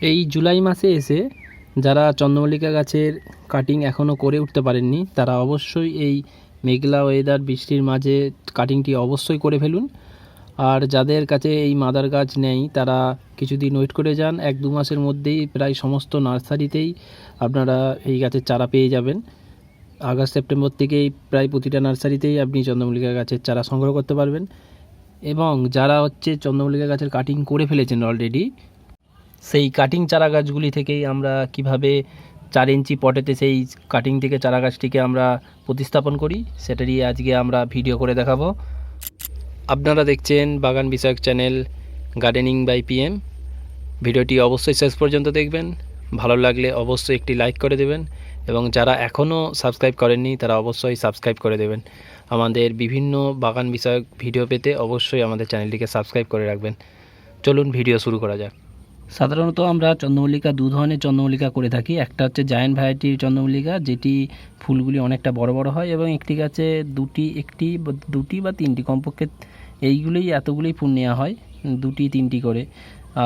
এই জুলাই মাসে এসে যারা চন্দ্রমল্লিকা গাছের কাটিং এখনও করে উঠতে পারেননি, তারা অবশ্যই এই মেঘলা ওয়েদার বৃষ্টির মাঝে কাটিংটি অবশ্যই করে ফেলুন। আর যাদের কাছে এই মাদার গাছ নেই, তারা কিছুদিন ওয়েট করে যান। এক দু মাসের মধ্যেই প্রায় সমস্ত নার্সারিতেই আপনারা এই গাছের চারা পেয়ে যাবেন। আগস্ট, সেপ্টেম্বর থেকেই প্রায় প্রতিটা নার্সারিতেই আপনি চন্দ্রমল্লিকা গাছের চারা সংগ্রহ করতে পারবেন। এবং যারা হচ্ছে চন্দ্রমল্লিকা গাছের কাটিং করে ফেলেছেন অলরেডি সেই কাটিং চারা গাছগুলি থেকেই আমরা কীভাবে চার ইঞ্চি পটেতে সেই কাটিং থেকে চারা গাছটিকে আমরা প্রতিস্থাপন করি সেটারই আজকে আমরা ভিডিও করে দেখাবো। আপনারা দেখছেন বাগান বিষয়ক চ্যানেল গার্ডেনিং বাই পিএম ভিডিওটি অবশ্যই শেষ পর্যন্ত দেখবেন। ভালো লাগলে অবশ্যই একটি লাইক করে দেবেন এবং যারা এখনও সাবস্ক্রাইব করেননি, তারা অবশ্যই সাবস্ক্রাইব করে দেবেন। আমাদের বিভিন্ন বাগান বিষয়ক ভিডিও পেতে অবশ্যই আমাদের চ্যানেলটিকে সাবস্ক্রাইব করে রাখবেন। চলুন ভিডিও শুরু করা যাক। সাধারণত আমরা চন্দ্রমল্লিকা দু ধরনের চন্দ্রমল্লিকা করে থাকি। একটা হচ্ছে জায়ান্ট ভ্যারাইটির চন্দ্রমল্লিকা, যেটি ফুলগুলি অনেকটা বড় বড় হয়, এবং একটি গাছে দুটি, একটি দুটি বা তিনটি কমপক্ষে এইগুলোই এতগুলোই ফুল নেওয়া হয়, দুটি, তিনটি করে।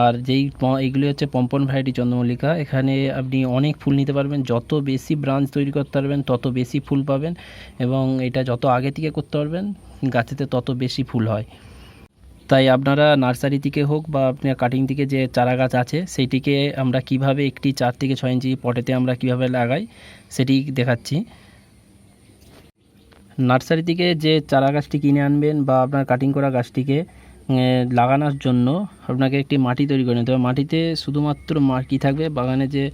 আর যেই এইগুলি হচ্ছে পম্পন ভ্যারাইটি চন্দ্রমল্লিকা। এখানে আপনি অনেক ফুল নিতে পারবেন, যত বেশি ব্রাঞ্চ তৈরি করতে পারবেন, তত বেশি ফুল পাবেন, এবং এটা যত আগে থেকে করতে পারবেন, গাছেতে তত বেশি ফুল হয়। তাই আপনারা নার্সারি থেকে হোক বা আপনার কাটিং থেকে যে চারা গাছ আছে সেইটিকে আমরা কীভাবে একটি চার থেকে ছয় ইঞ্চি পটেতে আমরা কীভাবে লাগাই, সেটি দেখাচ্ছি। নার্সারি থেকে যে চারা গাছটি কিনে আনবেন বা আপনার কাটিং করা গাছটিকে লাগানোর জন্য আপনাকে একটি মাটি তৈরি করে নিতে হবে। মাটিতে শুধুমাত্র মাটি থাকবে, বাগানে যে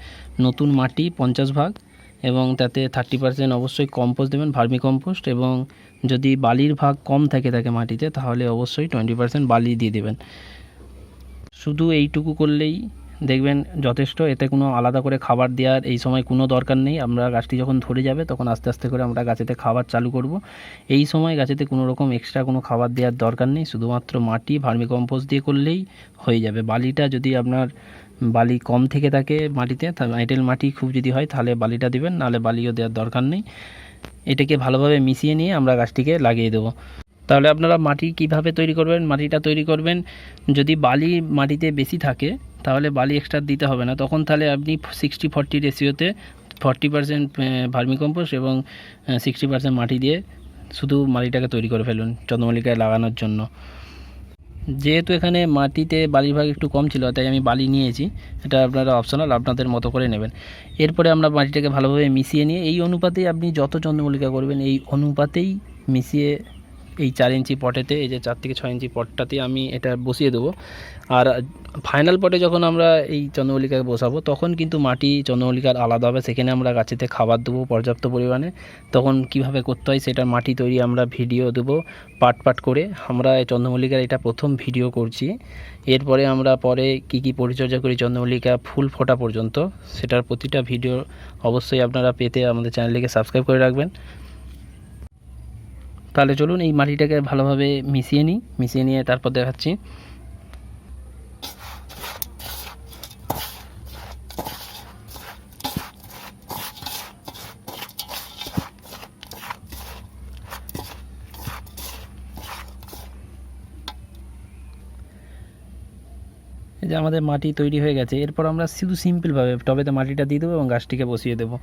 নতুন মাটি পঞ্চাশ ভাগ এবং তাতে থার্টি পার্সেন্ট অবশ্যই কম্পোস্ট দেবেন ভার্মি কম্পোস্ট এবং যদি বালির ভাগ কম থাকে থাকে মাটিতে, তাহলে অবশ্যই টোয়েন্টি পার্সেন্ট বালি দিয়ে দেবেন। শুধু এইটুকু করলেই দেখবেন যথেষ্ট, এতে কোনো আলাদা করে খাবার দেওয়ার এই সময় কোনো দরকার নেই। আমরা গাছটি যখন ধরে যাবে, তখন আস্তে আস্তে করে আমরা গাছেতে খাবার চালু করব। এই সময় গাছেতে কোনো রকম এক্সট্রা কোনো খাবার দেওয়ার দরকার নেই। শুধুমাত্র মাটি ভার্মি কম্পোস্ট দিয়ে করলেই হয়ে যাবে। বালিটা যদি আপনার বালি কম থেকে থাকে মাটিতে এঁটেল মাটি খুব যদি হয় তাহলে বালিটা দিবেন, নাহলে বালিও দেওয়ার দরকার নেই। এটাকে ভালোভাবে মিশিয়ে নিয়ে আমরা গাছটিকে লাগিয়ে দেবো। তাহলে আপনারা মাটি কীভাবে তৈরি করবেন, মাটিটা তৈরি করবেন, যদি বালি মাটিতে বেশি থাকে, তাহলে বালি এক্সট্রা দিতে হবে না। তখন তাহলে আপনি সিক্সটি ফর্টি রেশিওতে ফর্টি পার্সেন্ট ভার্মিকম্পোস্ট এবং সিক্সটি পার্সেন্ট মাটি দিয়ে শুধু মাটিটাকে তৈরি করে ফেলুন, চন্দ্রমল্লিকায় লাগানোর জন্য। যেহেতু এখানে মাটিতে বালির ভাগ একটু কম ছিল, তাই আমি বালি নিয়েছি। এটা আপনারা অপশনাল আপনাদের মতো করে নেবেন। এরপরে আমরা মাটিটাকে ভালোভাবে মিশিয়ে নিয়ে, এই অনুপাতেই আপনি যত চন্দ্রমল্লিকা করবেন, এই অনুপাতেই মিশিয়ে এই চার ইঞ্চি পটেতে, এই যে চার থেকে ছয় ইঞ্চি পটটাতে আমি এটা বসিয়ে দেবো। আর ফাইনাল পটে যখন আমরা এই চন্দ্রমল্লিকাকে বসাবো, তখন কিন্তু মাটি চন্দ্রমল্লিকার আলাদা হবে। সেখানে আমরা গাছেতে খাবার দেবো পর্যাপ্ত পরিমাণে। তখন কীভাবে করতে হয় সেটার মাটি তৈরি আমরা ভিডিও দেবো পাট পাট করে। আমরা চন্দ্রমল্লিকার এটা প্রথম ভিডিও করছি। এরপরে আমরা পরে কি কি পরিচর্যা করি চন্দ্রমল্লিকা ফুল ফোটা পর্যন্ত, সেটার প্রতিটা ভিডিও অবশ্যই আপনারা পেতে আমাদের চ্যানেলটিকে সাবস্ক্রাইব করে রাখবেন। তাহলে চলুন এই মাটিটাকে ভালোভাবে মিশিয়ে নিই, মিশিয়ে নিয়ে তারপর দেখাচ্ছি। যে আমাদের মাটি তৈরি হয়ে গেছে, এরপর আমরা শুধু সিম্পলভাবে টবেতে মাটিটা দিয়ে দেবো এবং গাছটিকে বসিয়ে দেবো।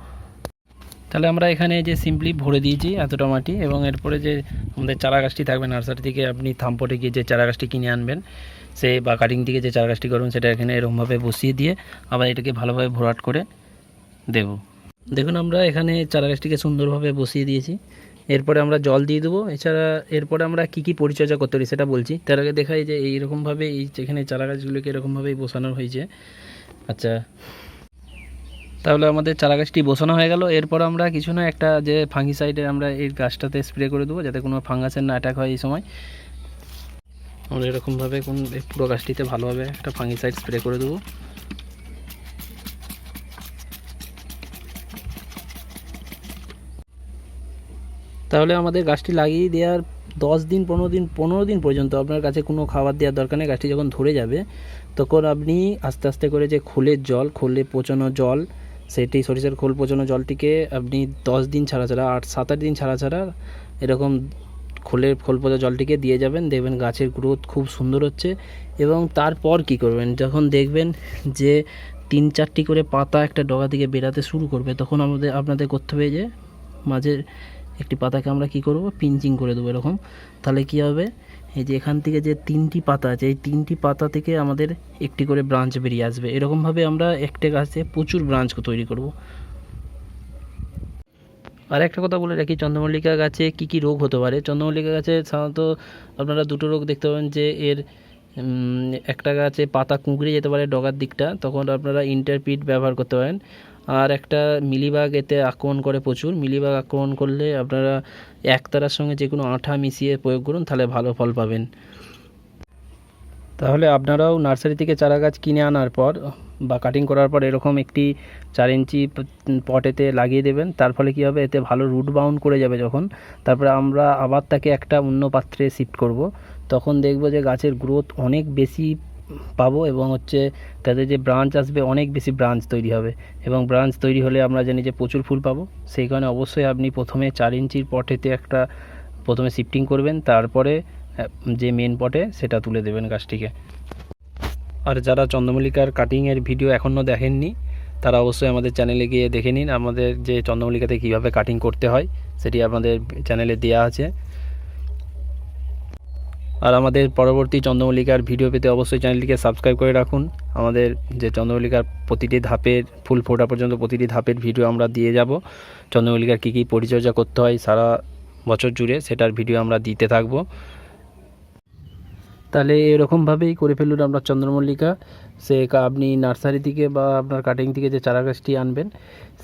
তাহলে আমরা এখানে যে সিম্পলি ভরে দিয়েছি এতটা মাটি এবং এরপরে যে আমাদের চারা গাছটি থাকবে নার্সারি থেকে আপনি থামপটে গিয়ে যে চারা গাছটি কিনে আনবেন, সে বা কাটিং থেকে যে চারা গাছটি করবেন সেটা এখানে এরকমভাবে বসিয়ে দিয়ে আবার এটাকে ভালোভাবে ভরাট করে দেব। দেখুন আমরা এখানে চারা গাছটিকে সুন্দরভাবে বসিয়ে দিয়েছি। এরপরে আমরা জল দিয়ে দেবো। এছাড়া এরপরে আমরা কি কি পরিচর্যা করতে পারি সেটা বলছি। তার আগে দেখাই যে এইরকমভাবে এই যেখানে চারা গাছগুলোকে এরকমভাবেই বসানো হয়েছে। আচ্ছা তাহলে আমাদের চারা গাছটি বসানো হয়ে গেল। এরপর আমরা কিছু না, একটা যে ফাঙ্গিসাইডে আমরা এই গাছটাতে স্প্রে করে দেবো যাতে কোনো ফাঙ্গাসের না অ্যাটাক হয় এই সময়। আমরা এরকমভাবে কোন পুরো গাছটিতে ভালোভাবে একটা ফাঙ্গিসাইড স্প্রে করে দেবো। তাহলে আমাদের গাছটি লাগিয়ে দেওয়ার দশ দিন, পনেরো দিন পনেরো দিন পর্যন্ত আপনার কাছে কোনো খাবার দেওয়ার দরকার নেই। গাছটি যখন ধরে যাবে, তখন আপনি আস্তে আস্তে করে যে খোলের জল, খোলে পচানো জল সেটি সরিষার খোল পচানো জলটিকে আপনি দশ দিন ছাড়া ছাড়া, আট, সাত, আট দিন ছাড়া ছাড়া এরকম খোলের খোল পচা জলটিকে দিয়ে যাবেন। দেখবেন গাছের গ্রোথ খুব সুন্দর হচ্ছে এবং তারপর কি করবেন? যখন দেখবেন যে তিন, চারটি করে পাতা একটা ডগা থেকে বেরাতে শুরু করবে, তখন আমাদের, আপনাদের করতে হবে যে মাঝের একটি পাতাকে আমরা কি করব? পিঞ্চিং করে দেবো এরকম। তাহলে কি হবে? এই যে এখান থেকে যে তিনটি পাতা আছে, এই তিনটি পাতা থেকে আমাদের একটি করে ব্রাঞ্চ বেরিয়ে আসবে। এরকমভাবে আমরা একটা গাছে প্রচুর ব্রাঞ্চ তৈরি করব। আর একটা কথা বলে রাখি, চন্দ্রমল্লিকা গাছে কি কি রোগ হতে পারে? চন্দ্রমল্লিকা গাছে সাধারণত আপনারা দুটো রোগ দেখতে পাবেন যে এর একটা গাছে পাতা কুঁকড়ে যেতে পারে ডগার দিকটা, তখন আপনারা ইন্টারপিট ব্যবহার করতে পারেন। আর একটা মিলিবাগ এতে আক্রমণ করে প্রচুর। মিলিবাগ আক্রমণ করলে আপনারা একতারার সঙ্গে যে কোনো আঠা মিশিয়ে প্রয়োগ করুন, তাহলে ভালো ফল পাবেন। তাহলে আপনারাও নার্সারি থেকে চারা গাছ কিনে আনার পর বা কাটিং করার পর এরকম একটি চার ইঞ্চি পটেতে লাগিয়ে দেবেন। তার ফলে কী হবে? এতে ভালো রুট বাউন্ড করে যাবে যখন। তারপরে আমরা আবার তাকে একটা অন্য পাত্রে শিফট করব। তখন দেখব যে গাছের গ্রোথ অনেক বেশি পাবো এবং হচ্ছে তাদের যে ব্রাঞ্চ আসবে, অনেক বেশি ব্রাঞ্চ তৈরি হবে। এবং ব্রাঞ্চ তৈরি হলে আমরা জানি যে প্রচুর ফুল পাবো। সেই কারণে অবশ্যই আপনি প্রথমে চার ইঞ্চির পটেতে একটা, প্রথমে শিফটিং করবেন, তারপরে যে মেন পটে সেটা তুলে দেবেন গাছটিকে। আর যারা চন্দ্রমল্লিকার কাটিংয়ের ভিডিও এখনও দেখেননি, তারা অবশ্যই আমাদের চ্যানেলে গিয়ে দেখে নিন, আমাদের যে চন্দ্রমল্লিকাতে কীভাবে কাটিং করতে হয়, সেটি আমাদের চ্যানেলে দেওয়া আছে। আর আমাদের পরবর্তী চন্দ্রমল্লিকার ভিডিও পেতে অবশ্যই চ্যানেলটিকে সাবস্ক্রাইব করে রাখুন। আমাদের যে চন্দ্রমল্লিকার প্রতিটি ধাপের, ফুল ফোটা পর্যন্ত প্রতিটি ধাপের ভিডিও আমরা দিয়ে যাব। চন্দ্রমল্লিকার কী কী পরিচর্যা করতে হয় সারা বছর জুড়ে সেটার ভিডিও আমরা দিতে থাকব। তাহলে এরকমভাবেই করে ফেলুন আমরা চন্দ্রমল্লিকা। সে আপনি নার্সারি থেকে বা আপনার কাটিং থেকে যে চারা গাছটি আনবেন,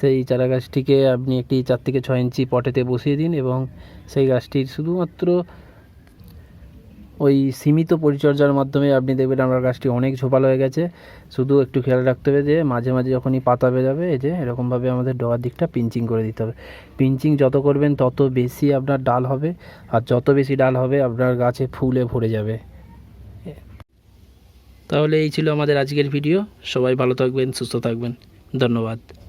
সেই চারা গাছটিকে আপনি একটি চার থেকে ছয় ইঞ্চি পটেতে বসিয়ে দিন এবং সেই গাছটির শুধুমাত্র ওই সীমিত পরিচর্যার মাধ্যমে আপনি দেখবেন আমার গাছটি অনেক ঝোপালো হয়ে গেছে। শুধু একটু খেয়াল রাখতে হবে যে, মাঝে মাঝে যখনই পাতা বেরাবে, এই যে এরকমভাবে আমাদের ডোয়ার দিকটা পিঞ্চিং করে দিতে হবে। পিঞ্চিং যত করবেন, তত বেশি আপনার ডাল হবে, আর যত বেশি ডাল হবে, আপনার গাছে ফুলে ভরে যাবে। তাহলে এই ছিল আমাদের আজকের ভিডিও। সবাই ভালো থাকবেন, সুস্থ থাকবেন। ধন্যবাদ।